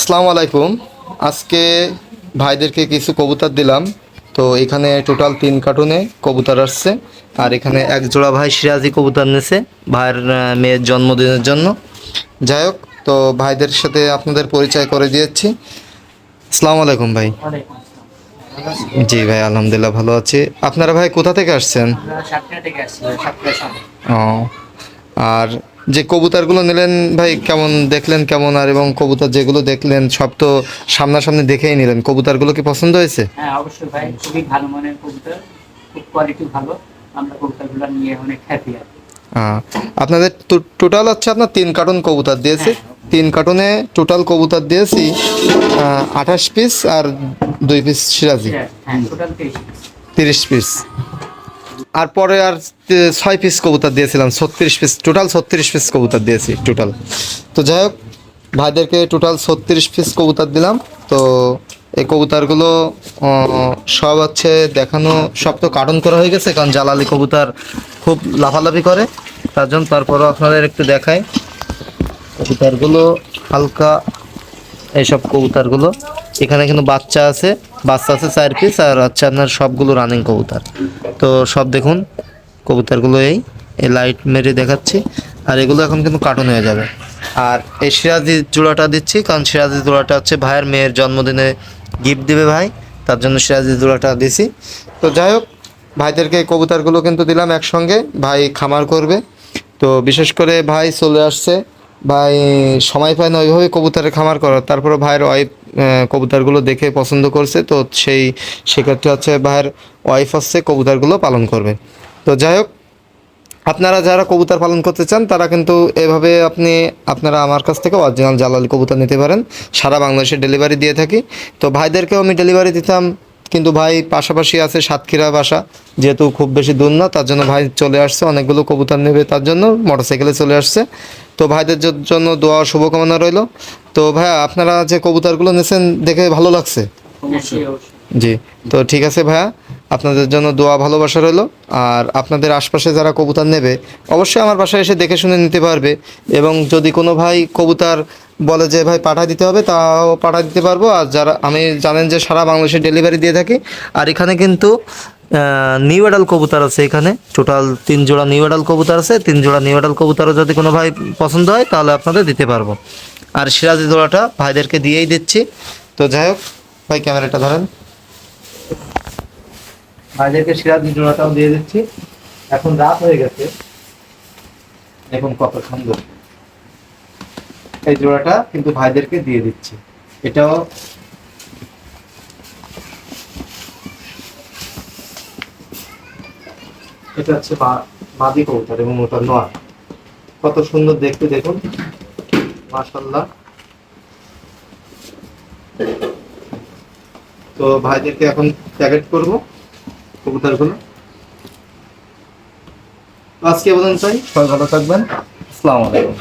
আসসালামু আলাইকুম। আজকে ভাইদেরকে কিছু কবুতর দিলাম। তো এখানে টোটাল তিন কার্টুনে কবুতর আসছে। আর এখানে এক জোড়া ভাই সিরাজি কবুতর নিয়েছে ভাইয়ের মেয়ের জন্মদিনের জন্য। যাই হোক তো ভাইদের সাথে আপনাদের পরিচয় করে দিয়েছি। আসসালামু আলাইকুম ভাই। জি ভাই আলহামদুলিল্লাহ ভালো আছি। আপনারা ভাই কোথা থেকে আসছেন। ও আর যে কবুতারগুলো নিলেন ভাই কেমন দেখলেন কেমন আর এবং কবুতর যেগুলো দেখলেন সব তো সামনাসামনি দেখেই নিলেন। কবুতারগুলো কি পছন্দ হয়েছে? হ্যাঁ অবশ্যই ভাই খুবই ভালো মানের কবুতর খুব কোয়ালিটি ভালো। আমরা কবুতরগুলো নিয়ে অনেক আর আপনাদের টোটাল হচ্ছে আপনার তিন কার্টুন কবুতর দিয়েছি। তিন কার্টুনে টোটাল কবুতর দিয়েছি আঠাশ পিস আর দুই পিস সিরাজি। হ্যাঁ টোটাল তিরিশ পিস আর পরে আর ছয় পিস কবুতর দিয়েছিলাম, ছত্রিশ পিস টোটাল ছত্রিশ পিস কবুতর দিয়েছি টোটাল তো যাই হোক, ভাইদেরকে টোটাল ছত্রিশ পিস কবুতর দিলাম। তো এই কবুতরগুলো সব হচ্ছে দেখানো, সব তো কার্টন করা হয়ে গেছে, কারণ জালালি কবুতর খুব লাফালাফি করে। তার জন্য তারপরও আপনাদের একটু দেখায় কবুতরগুলো হালকা, এইসব কবুতরগুলো। এখানে কিন্তু বাচ্চা আছে বাচ্চা আছে চার পিস আর হচ্ছে আপনার সবগুলো রানিং কবুতর। তো সব দেখুন, কবুতরগুলো এই লাইট মেরে দেখাচ্ছি। আর এগুলো এখন কিন্তু কার্টুন হয়ে যাবে। আর এই সিরাজি জোড়াটা দিচ্ছি, কারণ সিরাজি জোড়াটা হচ্ছে ভাইয়ের মেয়ের জন্মদিনে গিফট দিবে ভাই, তার জন্য সিরাজি জোড়াটা দিছি। তো যাই হোক, ভাইদেরকে কবুতরগুলো কিন্তু দিলাম একসঙ্গে, ভাই খামার করবে। তো বিশেষ করে ভাই চলে আসছে ভাই সময় পায় না, ওইভাবে কবুতরের খামার করার। তারপরে ভাইয়ের ওয়াইফ কবুতরগুলো দেখে পছন্দ করছে, তো সেই সেক্ষেত্রে হচ্ছে ভাইয়ের ওয়াইফ হচ্ছে কবুতরগুলো পালন করবে। তো যাই হোক, আপনারা যারা কবুতর পালন করতে চান, তারা কিন্তু এভাবে আপনি, আপনারা আমার কাছ থেকে অরিজিনাল জালালি কবুতর নিতে পারেন। সারা বাংলাদেশে ডেলিভারি দিয়ে থাকি। তো ভাইদেরকেও আমি ডেলিভারি দিতাম, কিন্তু ভাই পাশাপাশি আছে সাতক্ষীরা বাসা, যেহেতু খুব বেশি দূর না, তার জন্য ভাই চলে আসছে, অনেকগুলো কবুতর নেবে তার জন্য, মোটরসাইকেলে চলে আসছে। তো ভাইদের জন্য দোয়া শুভকামনা রইল। তো ভাইয়া আপনারা যে কবুতরগুলো নিয়েছেন দেখে ভালো লাগছে? জি তো ঠিক আছে ভাইয়া আপনাদের জন্য দোয়া ভালোবাসা রইল। আর আপনাদের আশপাশে যারা কবুতর নেবে অবশ্যই আমার বাসায় এসে দেখে শুনে নিতে পারবে। এবং যদি কোনো ভাই কবুতর বলে যে ভাই পাঠা দিতে হবে তাও পাঠা দিতে পারব। আর যারা আমি জানেন যে সারা বাংলাদেশে ডেলিভারি দিয়ে থাকি। আর এখানে কিন্তু নিউ এডাল কবুতর আছে এখানে। টোটাল তিন জোড়া নিউ এডাল কবুতর আছে। তিন জোড়া নিউ এডাল কবুতরও যদি কোনো ভাই পছন্দ হয়, তাহলে আপনাদের দিতে পারব। আর সিরাজি জোড়াটা ভাইদেরকে দিয়েই দিচ্ছি। তো যাই হোক, ভাই, ক্যামেরাটা ধরেন। ভাইদেরকে সিরাজি জোড়াটাও দিয়ে দিচ্ছি। এখন রাত হয়ে গেছে। দেখুন কত সুন্দর। এই জোড়াটা কিন্তু ভাইদেরকে দিয়ে দিচ্ছি। এটাও এটা হচ্ছে বাদি কবুতর এবং ওটা নয় কত সুন্দর দেখতে দেখুন। মাশাল্লাহ তো ভাইদেরকে এখন প্যাকেট করব কবুতরগুলো। আজকে বলেন চাই সবাই ভালো থাকবেন। আসসালামু আলাইকুম।